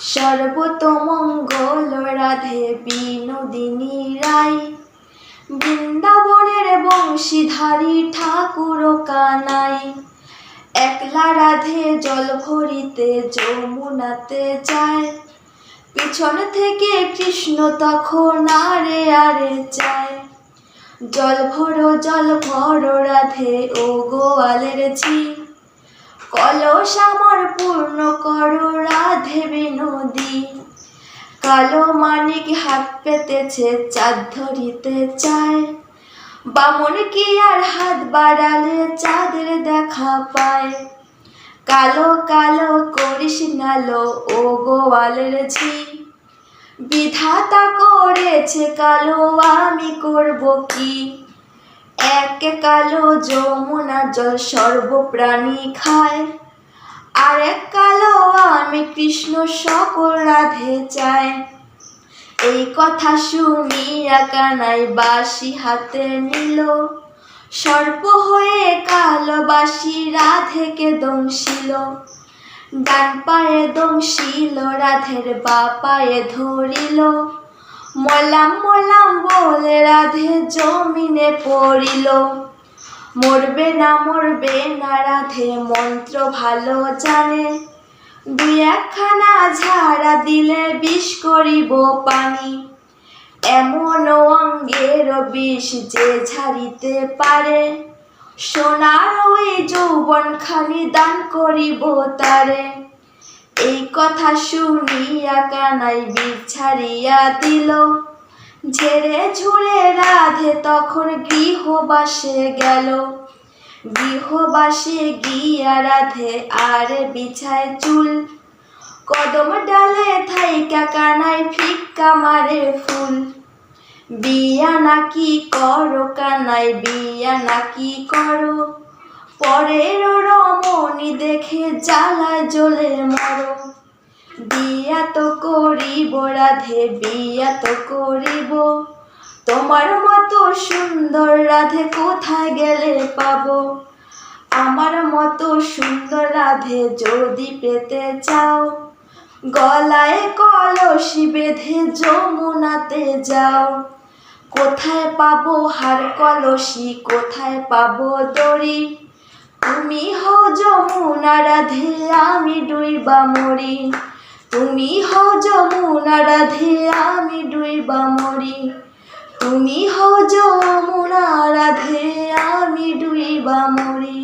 সর্বতমঙ্গল রাধে বিনোদিনী রায় বৃন্দাবনের বংশীধারী ঠাকুর কানাই। একলা রাধে জল ভরিতে যমুনাতে যায়। পিছন থেকে কৃষ্ণ তখন আরে আরে চায় জল ভরো জল ভরো রাধে ও গোয়ালের ঝি। কলস আমার পূর্ণ করো, রাধে বিনোদী। কালো মানিক হাত পেতেছে, চাঁদ ধরিতে চায়। বামন কি আর হাত বাড়ালে, চাঁদের দেখা পায়। কালো কালো করিস নালো ও গোয়ালের ঝি। বিধাতা করেছে কালো, আমি করব কি? এক কালো যমুনা জল সর্বপ্রাণী খায়, আর এক কালো আমি কৃষ্ণ সকল রাধে চায়। এই কথা শুনিয়া কানাই বাসি হাতে নিল, সর্প হয়ে কালো বাসি রাধেকে দংশিল। ডান পায়ে দংশিল, রাধের বা পায়ে ধরিল মলাম মলাম বলে রাধে জমিনে পড়িল। মরবে না মরবে না রাধে, মন্ত্র ভালো জানে। দুই একখানা ঝাড়া দিলে বিষ করিব পানি। এমন অঙ্গের বিষ যে ঝাড়িতে পারে। সোনার ওই যৌবন খানি দান করিব তারে। এই কথা শুনিয়া কানাই বিষ ছাড়িয়া দিল। ঝেড়ে ঝুড়ে রাধে তখন গৃহবাসে গেল। গৃহবাসে গিয়া রাধে আর বিছায় চুল। কদম ডালে থাইকা কানাই ফিক্কা মারে ফুল। বিয়া নাকি করো কানাই, বিয়া নাকি করো? পরের রমণী দেখে জ্বালায় জ্বলে মরো বিয়া তো করিব, রাধে, বিয়া তো করিব। তোমার মতো সুন্দর রাধে কোথায় গেলে পাবো? আমার মতো সুন্দর রাধে যদি পেতে চাও, গলায় কলসি বেঁধে যমুনাতে যাও। কোথায় পাবো হার কলসি, কোথায় পাবো দড়ি? তুমি হও যমুনা রাধে, আমি ডুইবা মরি। তুমি হও যমুনা রাধে, আমি ডুইবা মরি। তুমি হও যমুনা রাধে, আমি ডুইবা মরি।